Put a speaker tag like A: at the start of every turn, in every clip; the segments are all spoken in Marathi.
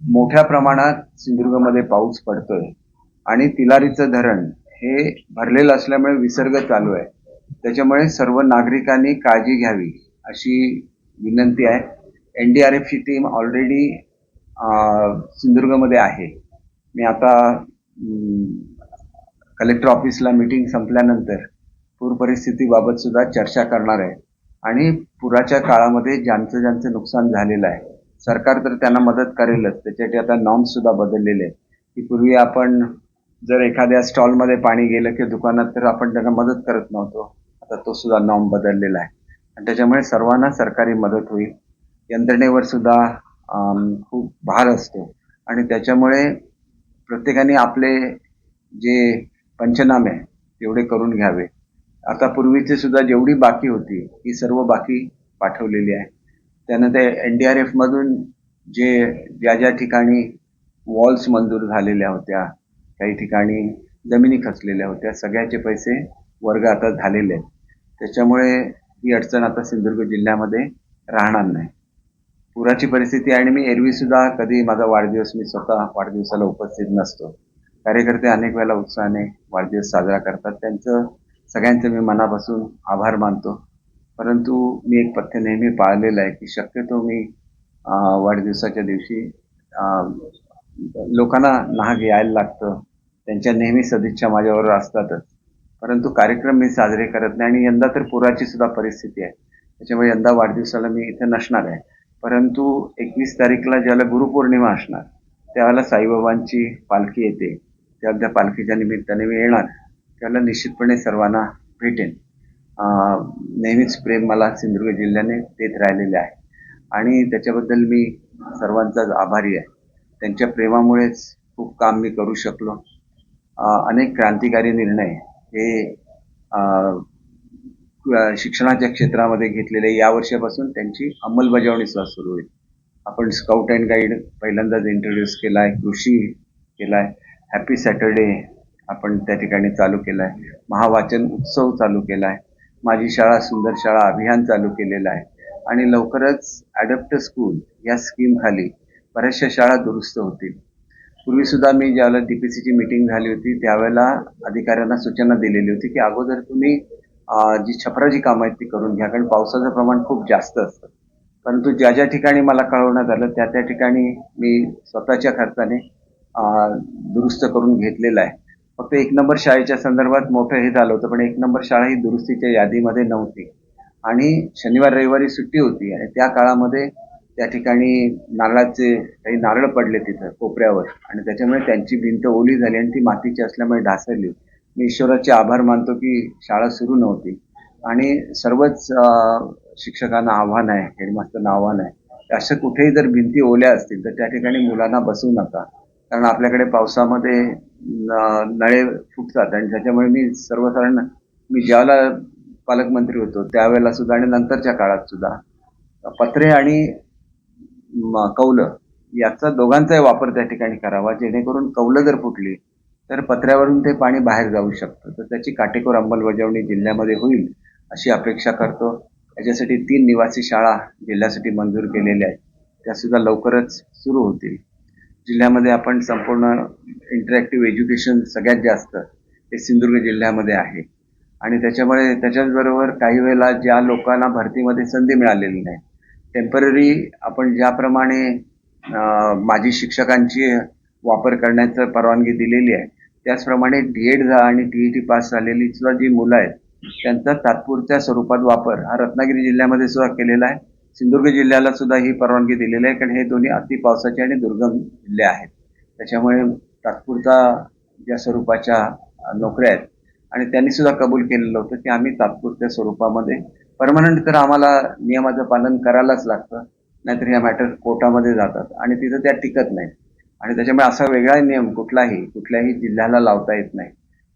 A: मोठ्या प्रमाणात सिंधुदुर्गमध्ये पाऊस पडतोय. आणि तिलारीचं धरण हे भरलेलं असल्यामुळे विसर्ग चालू आहे. त्याच्यामुळे सर्व नागरिकांनी काळजी घ्यावी अशी विनंती आहे. एन डी आर एफची टीम ऑलरेडी सिंधुदुर्गमध्ये आहे. मी आता कलेक्टर ऑफिसला मीटिंग संपल्यानंतर पूर परिस्थितीबाबत सुद्धा चर्चा करणार आहे. आणि पुराच्या काळामध्ये ज्यांचं ज्यांचं नुकसान झालेलं आहे सरकार तर त्यांना मदत करेलच. त्याच्यासाठी आता नॉर्म्स सुद्धा बदललेले आहेत. की पूर्वी आपण जर एखाद्या स्टॉलमध्ये पाणी गेलं किंवा दुकानात तर आपण त्यांना मदत करत नव्हतो. आता तो सुद्धा नॉर्म बदललेला आहे. आणि त्याच्यामुळे सर्वांना सरकारी मदत होईल. यंत्रणेवर सुद्धा खूप भार असतो. आणि त्याच्यामुळे प्रत्येकाने आपले जे पंचनामे आहे, तेवढे करून घ्यावे. आता पूर्वीचे सुद्धा जेवढी बाकी होती ही सर्व बाकी पाठवलेली आहे. त्यांना ते एन डी आर एफमधून जे ज्या ज्या ठिकाणी वॉल्स मंजूर झालेल्या होत्या काही ठिकाणी जमिनी खचलेल्या होत्या सगळ्याचे पैसे वर्ग आता झालेले आहेत. त्याच्यामुळे ही अडचण आता सिंधुदुर्ग जिल्ह्यामध्ये राहणार नाही. पुराची परिस्थिती आणि मी एरवी सुद्धा कधी माझा वाढदिवस मी स्वतः वाढदिवसाला उपस्थित नसतो. कार्यकर्ते अनेक वेळेला उत्साहाने वाढदिवस साजरा करतात. त्यांचं सगळ्यांचं मी मनापासून आभार मानतो. परंतु मी एक पथ्य नेहमी पाळलेलं आहे की शक्यतो मी वाढदिवसाच्या दिवशी लोकांना नाग यायला लागतं. त्यांच्या नेहमी सदिच्छा माझ्याबरोबर असतातच. परंतु कार्यक्रम मी साजरे करत नाही आणि यंदा तर पुराची सुद्धा परिस्थिती आहे. त्याच्यामुळे यंदा वाढदिवसाला मी इथे नसणार आहे. परंतु एकवीस तारीखला ज्याला गुरुपौर्णिमा असणार त्यावेळेला साईबाबांची पालखी येते. त्या पालखीच्या निमित्ताने मी येणार. त्याला निश्चितपणे सर्वांना भेटेन. नेहमीच प्रेम मला सिंधुदुर्ग जिल्ह्याने देत राहिलेले आहे. आणि त्याच्याबद्दल मी सर्वांचाच आभारी आहे. त्यांच्या प्रेमामुळेच खूप काम मी करू शकलो. अनेक क्रांतिकारी निर्णय हे शिक्षणाच्या क्षेत्रामध्ये घेतलेले या वर्षापासून त्यांची अंमलबजावणी सुद्धा सुरू होईल आपण स्काउट अँड गाईड पहिल्यांदाच इंट्रोड्यूस केला आहे कृषी केला आहे हॅपी सॅटर्डे आपण त्या ठिकाणी चालू केला आहे महावाचन उत्सव चालू केला आहे माझी शाळा सुंदर शाळा अभियान चालू केलेलं आहे. आणि लवकरच ॲडप्ट स्कूल या स्कीमखाली बऱ्याचशा शाळा दुरुस्त होतील. पूर्वीसुद्धा मी ज्यावेळेला टी पी सीची मीटिंग झाली होती त्यावेळेला अधिकाऱ्यांना सूचना दिलेली होती की अगोदर तुम्ही जी छपराची कामं आहेत ती करून घ्या कारण पावसाचं प्रमाण खूप जास्त असतं. परंतु ज्या ज्या ठिकाणी मला कळवण्यात आलं त्या त्या ठिकाणी मी स्वतःच्या खर्चाने दुरुस्त करून घेतलेलं आहे. फक्त एक नंबर शाळेच्या संदर्भात मोठं हे झालं होतं पण एक नंबर शाळा ही दुरुस्तीच्या यादीमध्ये नव्हती. आणि शनिवार रविवारी सुट्टी होती आणि त्या काळामध्ये त्या ठिकाणी नारळाचे काही नारळ पडले तिथं कोपऱ्यावर. आणि त्याच्यामुळे त्यांची भिंत ओली झाली आणि ती मातीची असल्यामुळे ढासळली. मी ईश्वराचे आभार मानतो की शाळा सुरू नव्हती. आणि सर्वच शिक्षकांना आव्हान आहे हेडमास्टरना आव्हान आहे. अशा कुठेही जर भिंती ओल्या असतील तर त्या ठिकाणी मुलांना बसू नका. कारण आपल्याकडे पावसामध्ये नळे फुटतात. आणि त्याच्यामुळे मी सर्वसाधारण मी ज्यावेळेला पालकमंत्री होतो त्यावेळेला सुद्धा आणि नंतरच्या काळात सुद्धा पत्रे आणि म- कौलं याचा दोघांचाही वापर त्या ठिकाणी करावा. जेणेकरून कौलं जर फुटली तर पत्र्यावरून ते पाणी बाहेर जाऊ शकतं. तर त्याची काटेकोर अंमलबजावणी जिल्ह्यामध्ये होईल अशी अपेक्षा करतो. याच्यासाठी तीन निवासी शाळा जिल्ह्यासाठी मंजूर केलेल्या आहेत. त्यासुद्धा लवकरच सुरू होतील. जिल्ह्यामध्ये आपण संपूर्ण इंटरॅक्टिव्ह एज्युकेशन सगळ्यात जास्त हे सिंधुदुर्ग जिल्ह्यामध्ये आहे. आणि त्याच्यामुळे त्याच्याचबरोबर काही वेळेला ज्या लोकांना भरतीमध्ये संधी मिळालेली नाही टेंपररी आपण ज्याप्रमाणे माजी शिक्षकांची वापर करण्याचं परवानगी दिलेली आहे त्याचप्रमाणे डी एड आणि टी ई टी पास झालेली सुद्धा जी मुलं आहेत त्यांचा तात्पुरत्या स्वरूपात वापर हा रत्नागिरी जिल्ह्यामध्ये सुद्धा केलेला आहे. सिंधुदुर्ग जिल्ह्याला सुद्धा ही परवानगी दिलेली आहे कारण हे दोन्ही अति पावसाचे आणि दुर्गम जिल्हे आहेत. त्याच्यामुळे तात्पुरता ज्या स्वरूपाच्या नोकऱ्या आहेत आणि त्यांनी सुद्धा कबूल केलेलं होतं की आम्ही तात्पुरत्या स्वरूपामध्ये परमनंट तर आम्हाला नियमाचं पालन करायलाच लागतं नाहीतर ह्या मॅटर कोर्टामध्ये जातात आणि तिथं त्या टिकत नाहीत. आणि त्याच्यामुळे असा वेगळा नियम कुठलाही कुठल्याही जिल्ह्याला लावता येत नाही.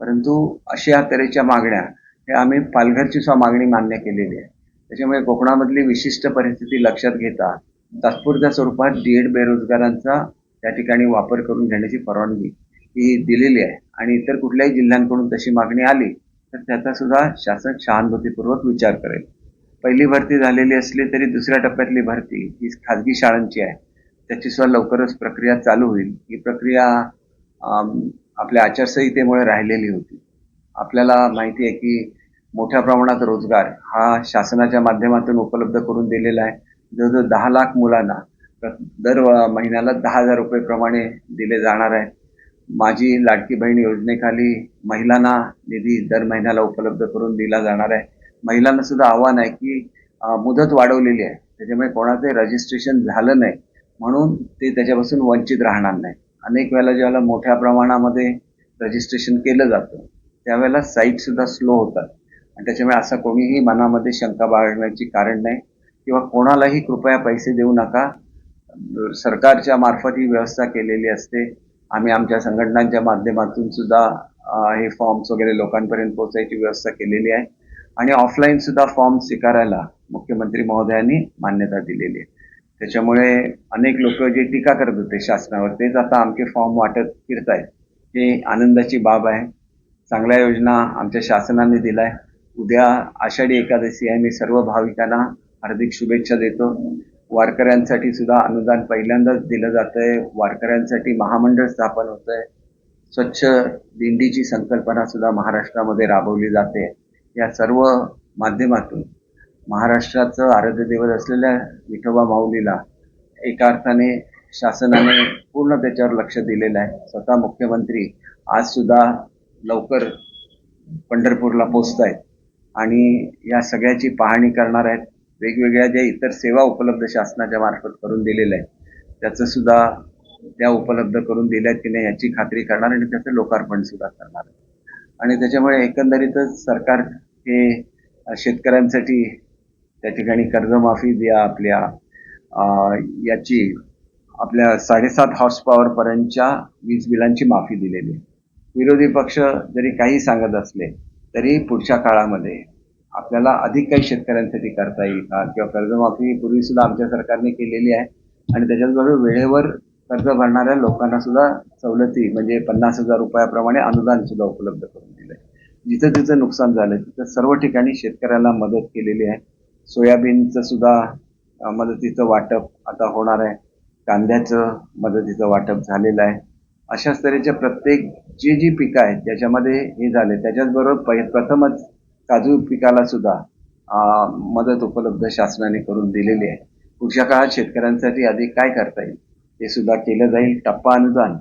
A: परंतु अशा तऱ्हेच्या मागण्या हे आम्ही पालघरची सुद्धा मागणी मान्य केलेली आहे. त्याच्यामुळे कोकणामधली विशिष्ट परिस्थिती लक्षात घेता तात्पुरत्या स्वरूपात डी एड बेरोजगारांचा त्या ठिकाणी वापर करून घेण्याची परवानगी ही दिलेली आहे. आणि इतर कुठल्याही जिल्ह्यांकडून तशी मागणी आली तर त्याचा सुद्धा शासन सहानुभूतीपूर्वक विचार करेल. पहिली भरती झालेली असली तरी दुसऱ्या टप्प्यातली भरती ही खाजगी शाळांची आहे. त्याची सुद्धा लवकरच प्रक्रिया चालू होईल. ही प्रक्रिया आपल्या आचारसंहितेमुळे राहिलेली होती. आपल्याला माहिती आहे की मोठ्या प्रमाणात रोजगार हा शासनाच्या माध्यमातून उपलब्ध करून दिलेला आहे. जवळजवळ दहा लाख मुलांना दर व- महिन्याला दहा हजार रुपये प्रमाणे दिले जाणार आहे. माझी लाडकी बहीण योजनेखाली महिलांना निधी दर महिन्याला उपलब्ध करून दिला जाणार आहे. महिलांना सुद्धा आव्हान आहे की मुदत वाढवलेली आहे. त्याच्यामुळे कोणाचंही रजिस्ट्रेशन झालं नाही. म्हणून ते त्याच्यापासून वंचित राहणार नाही. अनेक वेळेला ज्यावेळेला मोठ्या प्रमाणामध्ये रजिस्ट्रेशन केलं जातं त्यावेळेला साईट सुद्धा स्लो होतात. आणि त्याच्यामुळे असं कोणीही मनामध्ये शंका बाळगण्याची कारण नाही. किंवा कोणालाही कृपया पैसे देऊ नका. सरकारच्या मार्फत ही व्यवस्था केलेली असते. आम्ही आमच्या संघटनांच्या माध्यमातून सुद्धा हे फॉर्म्स वगैरे लोकांपर्यंत पोहोचायची व्यवस्था केलेली आहे. आणि ऑफलाईन सुद्धा फॉर्म स्वीकारायला मुख्यमंत्री महोदयांनी मान्यता दिलेली आहे. त्याच्यामुळे अनेक लोक जे टीका करत होते शासनावर तेच आता आमचे फॉर्म वाटत फिरतायत. ही आनंदाची बाब आहे. चांगल्या योजना आमच्या शासनाने दिलाय. उद्या आषाढी एकादशी आहे. मी सर्व भाविकांना हार्दिक शुभेच्छा देतो. वारकऱ्यांसाठी सुद्धा अनुदान पहिल्यांदाच दिलं जातं आहे वारकऱ्यांसाठी महामंडळ स्थापन होत आहे स्वच्छ दिंडीची संकल्पना सुद्धा महाराष्ट्रामध्ये राबवली जाते. या सर्व माध्यमातून महाराष्ट्राचं आराध्य दैवत असलेल्या विठोबा माऊलीला एका अर्थाने शासनाने पूर्ण त्याच्यावर लक्ष दिलेलं आहे. स्वतः मुख्यमंत्री आज सुद्धा लवकर पंढरपूरला पोचत आहेत आणि या सगळ्याची पाहणी करणार आहेत. वेगवेगळ्या ज्या इतर सेवा उपलब्ध शासनाच्या मार्फत करून दिलेल्या आहेत त्याचं सुद्धा त्या उपलब्ध करून दिल्या आहेत की नाही याची खात्री करणार आणि त्याचं लोकार्पण सुद्धा करणार आणि त्याच्यामुळे एकंदरीतच सरकार हे शेतकऱ्यांसाठी त्या ठिकाणी कर्जमाफी द्या आपल्या याची आपल्या साडेसात हॉर्स पॉवर पर्यंतच्या वीज बिलांची माफी दिलेली आहे. विरोधी पक्ष जरी काही सांगत असले तरी पुढच्या काळामध्ये आपल्याला अधिक काही शेतकऱ्यांसाठी करता येईल का? किंवा कर्जमाफी पूर्वी सुद्धा आमच्या सरकारने केलेली आहे. आणि त्याच्याचबरोबर वेळेवर कर्ज भरणाऱ्या लोकांना सुद्धा सवलती म्हणजे पन्नास हजार रुपयाप्रमाणे अनुदान सुद्धा उपलब्ध करून दिलं आहे जिथं जिथं नुकसान झालं तिथं सर्व ठिकाणी शेतकऱ्यांना मदत केलेली आहे. सोयाबीनचं सुद्धा मदतीचं वाटप आता होणार आहे. कांद्याचं मदतीचं वाटप झालेलं आहे. अशाच तऱ्हेच्या प्रत्येक जी जी पिकं आहेत त्याच्यामध्ये हे झाले त्याच्याचबरोबर पहि प्रथमच काजू पिकाला सुद्धा मदत उपलब्ध शासनाने करून दिलेली आहे. पुढच्या काळात शेतकऱ्यांसाठी अधिक काय करता येईल? ते सुद्धा केलं जाईल. टप्पा अनुदान.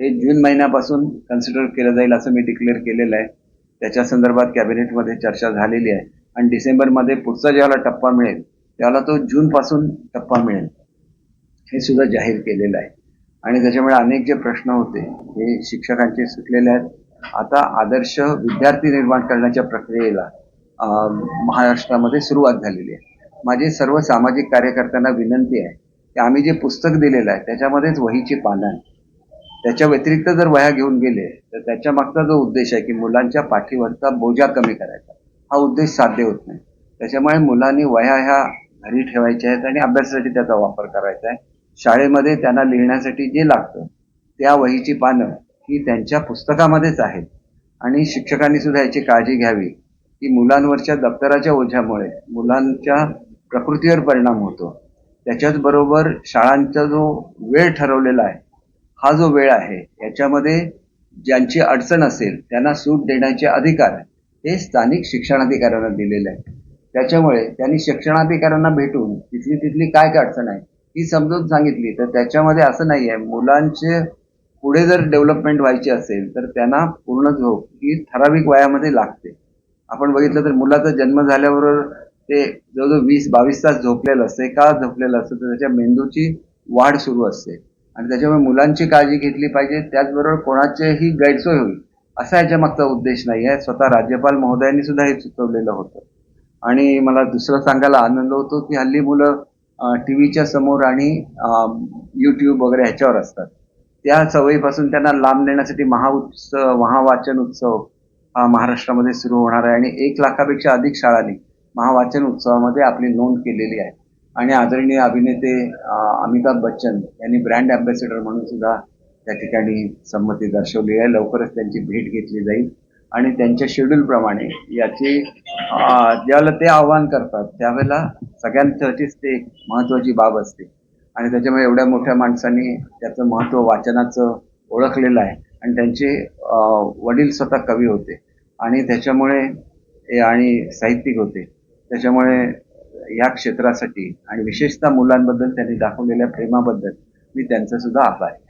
A: हे जून महिन्यापासून कन्सिडर केलं जाईल असं मी डिक्लेअर केलेलं आहे. त्याच्या संदर्भात कॅबिनेटमध्ये चर्चा झालेली आहे. आणि डिसेंबरमध्ये पुढचा ज्याला टप्पा मिळेल त्याला तो जूनपासून टप्पा मिळेल. हे सुद्धा जाहीर केलेलं आहे. आणि त्याच्यामुळे अनेक जे प्रश्न होते हे शिक्षकांचे सुटलेले आहेत. आता आदर्श विद्यार्थी निर्माण करण्याच्या प्रक्रियेला महाराष्ट्रामध्ये सुरुवात झालेली आहे. माझी सर्व सामाजिक कार्यकर्त्यांना विनंती आहे की आम्ही जे पुस्तक दिलेलं आहे त्याच्यामध्येच वहीची पानं त्याच्या व्यतिरिक्त जर वह्या घेऊन गेले तर त्याच्या मागचा जो उद्देश आहे की मुलांच्या पाठीवरचा बोजा कमी करायचा. हा उद्देश साध्य होत नाही. त्याच्यामुळे मुलांनी वह्या ह्या घरी ठेवायच्या आहेत आणि अभ्यासासाठी त्याचा वापर करायचा आहे. शाळेमध्ये त्यांना लिहिण्यासाठी जे लागतं त्या वहीची पानं ही त्यांच्या पुस्तकामध्येच आहेत. आणि शिक्षकांनी सुद्धा याची काळजी घ्यावी. की मुलांवरच्या दप्तराच्या ओझ्यामुळे मुलांच्या प्रकृतीवर परिणाम होतो. त्याच्याच बरोबर शाळांचा जो वेळ ठरवलेला आहे हा जो वेळ आहे याच्यामध्ये ज्यांची अडचण असेल त्यांना सूट देण्याचे अधिकार हे स्थानिक शिक्षणाधिकाऱ्यांना दिलेले आहे त्याच्यामुळे त्यांनी शिक्षणाधिकाऱ्यांना भेटून तिथली तिथली काय काय अडचण आहे ही समजून सांगितली. तर त्याच्यामध्ये असं नाही आहे मुलांचे पुढे जर डेव्हलपमेंट व्हायची असेल तर त्यांना पूर्ण झोप ही ठराविक वयामध्ये लागते. आपण बघितलं तर मुलाचा जन्म झाल्याबरोबर ते जवळजवळ वीस बावीस तास झोपलेलं असते. का झोपलेलं असतं तर त्याच्या मेंदूची वाढ सुरू असते. आणि त्याच्यामुळे मुलांची काळजी घेतली पाहिजे. त्याचबरोबर कोणाचेही गैरसोय होईल असा याच्या मागचा उद्देश नाही आहे. स्वतः राज्यपाल महोदयांनी सुद्धा हे सुचवलेलं होतं. आणि मला दुसरं सांगायला आनंद होतो की हल्ली मुलं टी व्हीच्या समोर आणि यूट्यूब वगैरे ह्याच्यावर असतात. त्या सवयीपासून त्यांना लांब नेण्यासाठी महाउत्सव महावाचन उत्सव हा महाराष्ट्रामध्ये सुरू होणार आहे. आणि एक लाखापेक्षा अधिक शाळांनी महावाचन उत्सवामध्ये आपली नोंद केलेली आहे. आणि आदरणीय अभिनेते अमिताभ बच्चन यांनी ब्रँड अँबॅसेडर म्हणून सुद्धा त्या ठिकाणी संमती दर्शवली आहे. लवकरच त्यांची भेट घेतली जाईल. आणि त्यांच्या शेड्यूलप्रमाणे याची ज्यावेळेला ते आव्हान करतात त्यावेळेला सगळ्यांसाठीच ते एक महत्वाची बाब असते. आणि त्याच्यामुळे एवढ्या मोठ्या माणसांनी त्याचं महत्त्व वाचनाचं ओळखलेलं आहे. आणि त्यांचे वडील स्वतः कवी होते. आणि त्याच्यामुळे हे आणि साहित्यिक होते. त्याच्यामुळे या क्षेत्रासाठी आणि विशेषतः मुलांबद्दल त्यांनी दाखवलेल्या प्रेमाबद्दल मी त्यांचा सुद्धा आभार आहे.